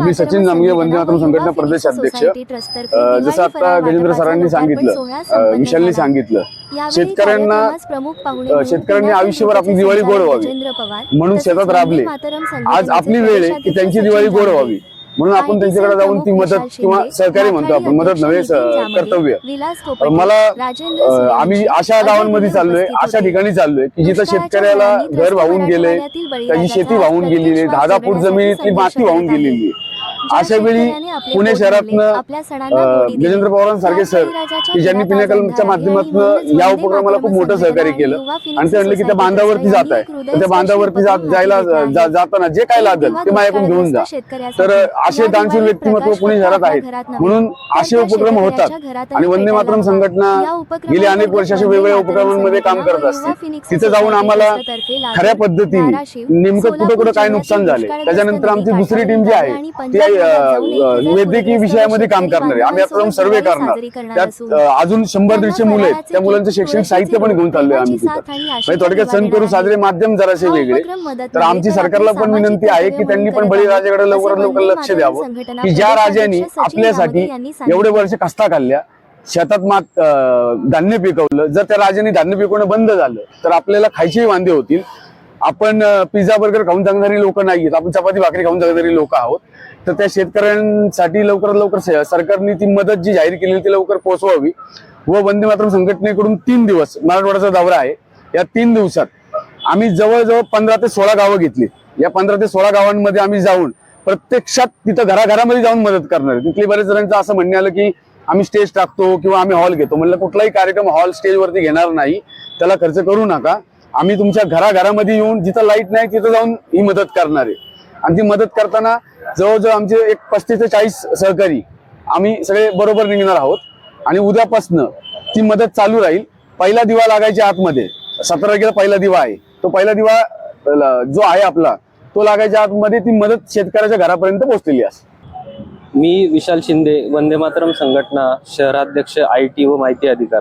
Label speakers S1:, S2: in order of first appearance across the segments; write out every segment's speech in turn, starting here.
S1: मी सचिन जामगे वंदे मातरम संघटना प्रदेश अध्यक्ष. जसं आता गजेंद्र सरांनी सांगितलं विशालनी सांगितलं शेतकऱ्यांना शेतकऱ्यांनी आयुष्यभर आपली दिवाळी गोड व्हावी म्हणून शेतात राबले. आज आपली वेळ आहे की त्यांची दिवाळी गोड व्हावी. म्हणून आपण त्यांच्याकडे जाऊन ती मदत किंवा सहकार्य म्हणतो आपण मदत नव्हे कर्तव्य. मला आम्ही अशा गावांमध्ये चाललोय अशा ठिकाणी चाललोय की जिथं शेतकऱ्याला घर वाहून गेले त्याची शेती वाहून गेलेली आहे दहा दहा फूट जमिनीतली माती वाहून गेलेली आहे. अशा वेळी पुणे शहरातनं गजेंद्र पवारांसारखे सर की ज्यांनी पिण्याकलच्या माध्यमातून या उपक्रमाला खूप मोठं सहकार्य केलं. आणि ते म्हणले की त्या बांधावरती जात आहे. तर त्या बांधावरती जायला जाताना जे काय लागेल ते माझ्याकडून घेऊन जा. तर असे दानशूर व्यक्तिमत्व पुणे शहरात आहेत. म्हणून असे उपक्रम होतात आणि वंदे मातरम संघटना गेली अनेक वर्ष अशा वेगवेगळ्या उपक्रमांमध्ये काम करत असते. तिथे जाऊन आम्हाला खऱ्या पद्धतीने नेमकं कुठं कुठं काय नुकसान झाले त्याच्यानंतर आमची दुसरी टीम जी आहे ती वैद्यकीय विषयामध्ये काम करणार. आहे आम्ही आता सर्वे करणार. त्यात अजून शंभर दीडशे मुलं आहेत. त्या मुलांचं शैक्षणिक साहित्य पण घेऊन चाललोय आम्ही तिथं. म्हणजे थोडक्यात सण करू साजरे माध्यम जरासे वेगळे. तर आमची सरकारला पण विनंती आहे की त्यांनी पण बळीराजाकडे लवकरात लवकर लक्ष द्यावं की ज्या राजांनी आपल्यासाठी एवढे वर्ष कष्टा काढल्या शेतात मात धान्य पिकवलं. जर त्या राजांनी धान्य पिकवणं बंद झालं तर आपल्याला खायचेही वांदे होतील. आपण पिझ्झा बर्गर खाऊन जगणारी लोक नाहीयेत. आपण चपाती भाकरी खाऊन जगणारी लोक आहोत. तर त्या शेतकऱ्यांसाठी लवकरात लवकर सरकारने ती मदत जी जाहीर केलेली ती लवकर पोहोचवावी व वंदे मातरम संघटनेकडून तीन दिवस मराठवाड्याचा दौरा आहे या तीन दिवसात आम्ही जवळजवळ पंधरा ते सोळा गावं घेतली. या पंधरा ते सोळा गावांमध्ये आम्ही जाऊन प्रत्यक्षात तिथं घराघरामध्ये जाऊन मदत करणार आहे. तिथले बरेच जणांचं असं म्हणणे आलं की आम्ही स्टेज टाकतो किंवा आम्ही हॉल घेतो. म्हणलं कुठलाही कार्यक्रम हॉल स्टेजवरती घेणार नाही. त्याला खर्च करू नका. आम्ही तुमच्या घराघरामध्ये येऊन जिथं लाइट नाही तिथं जाऊन ही मदत करणार आहे. आणि ती मदत करताना जवळजवळ आमचे एक पस्तीस ते चाळीस सहकारी आम्ही सगळे बरोबर निघणार आहोत. आणि उद्यापासनं ती मदत चालू राहील. पहिला दिवा लागायच्या आतमध्ये. सतरा तारखेला पहिला दिवा आहे. तो पहिला दिवा जो आहे आपला तो लागायच्या आतमध्ये ती मदत शेतकऱ्याच्या घरापर्यंत पोहोचलेली असते
S2: मी विशाल शिंदे वंदे मातरम संघटना शहराध्यक्ष आय टी व माहिती अधिकार.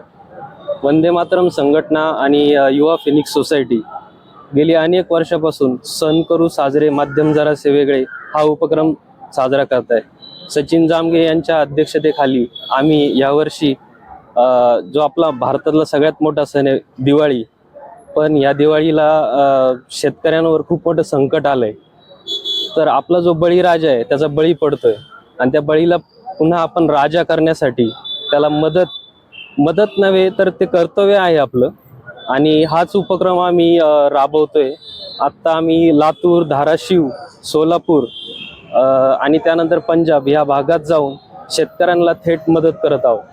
S2: वंदे मातरम संघटना आणि युवा फिनिक्स सोसायटी गेली अनेक वर्षापासून सण करू साजरे माध्यम जरासे वेगळे हा उपक्रम साजरा करत आहे. सचिन जामगे यांच्या अध्यक्षतेखाली आम्ही यावर्षी जो आपला भारतातला सगळ्यात मोठा सण आहे दिवाळी पण या दिवाळीला शेतकऱ्यांवर खूप मोठं संकट आलंय. तर आपला जो बळीराजा आहे त्याचा बळी पडतोय. आणि त्या बळीला पुन्हा आपण राजा करण्यासाठी त्याला मदत मदत नव्हे तर ते कर्तव्य आहे आपलं. आणि हाच उपक्रम आम्ही राबवतोय. आत्ता आम्ही लातूर धाराशिव सोलापूर आणि त्यानंतर पंजाब या भागात जाऊन शेतकऱ्यांना थेट मदत करत आहोत.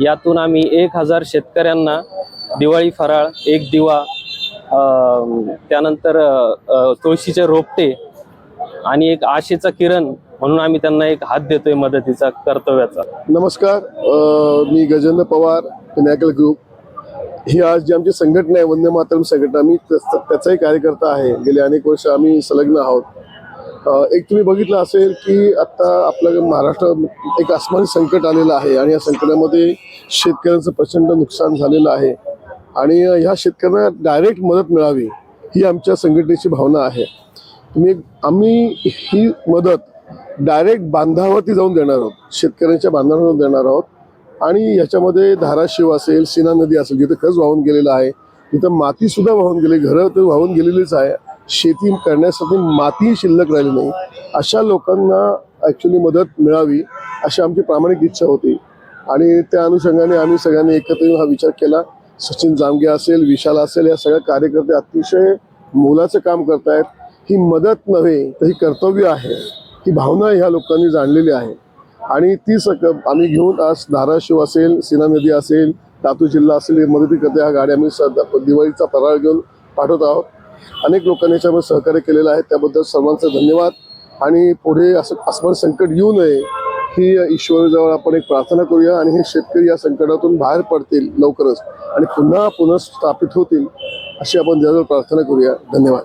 S2: यातून आम्ही एक हजार शेतकऱ्यांना दिवाळी फराळ एक दिवा त्यानंतर तुळशीचे रोपटे आणि एक आशेचा किरण म्हणून आम्ही त्यांना एक हात देतोय मदतीचा कर्तव्याचा.
S3: नमस्कार अ, मी गजेंद्र पवार पिनॅकल ग्रुप. ही आज जी आमची संघटना आहे वंदे मातरम संघटना मी त्याच- त्याचाही कार्यकर्ता आहे. गेले अनेक वर्ष आम्ही संलग्न आहोत. अ, एक तुम्ही बघितलं असेल की आता आपल्या महाराष्ट्र एक आसमानी संकट आलेलं आहे आणि या संकटामध्ये शेतकऱ्यांचं प्रचंड नुकसान झालेलं आहे. आणि ह्या शेतकऱ्यांना डायरेक्ट मदत मिळावी ही आमच्या संघटनेची भावना आहे. तुम्ही आम्ही ही मदत डायरेक्ट बांधावरती जाऊन देणार आहोत. शेतकऱ्यांच्या बांधावर देणार आहोत. आणि याच्यामध्ये धाराशिव असेल सीना नदी असेल जिथं खच वाहून गेलेलं आहे तिथं माती सुद्धा वाहून गेली घरं तर वाहून गेलेलीच आहे. शेती करण्यासाठी माती शिल्लक राहिली नाही. अशा लोकांना ॲक्च्युली मदत मिळावी अशी आमची प्रामाणिक इच्छा होती. आणि त्या अनुषंगाने आम्ही सगळ्यांनी एकत्र येऊन हा विचार केला. सचिन जामगे असेल विशाल असेल या सगळ्या कार्यकर्ते अतिशय मोलाचं काम करतायत. ही मदत नव्हे तर ही कर्तव्य आहे. ही भावना ह्या लोकांनी जाणलेली आहे. आणि ती सक आम्ही घेऊन आज धाराशिव असेल सीना नदी असेल लातूर जिल्हा असेल हे मदती करते ह्या गाड्या आम्ही सध्या दिवाळीचा फराळ घेऊन पाठवत आहोत. अनेक लोकांनी याच्यामध्ये सहकार्य केलेलं आहे. त्याबद्दल सर्वांचा धन्यवाद. आणि पुढे असं अस्मर संकट येऊ नये ही ईश्वराजवळ आपण एक प्रार्थना करूया आणि हे शेतकरी या संकटातून बाहेर पडतील लवकरच आणि पुन्हा पुनर्स्थापित होतील अशी आपण त्याजवळ प्रार्थना करूया. धन्यवाद.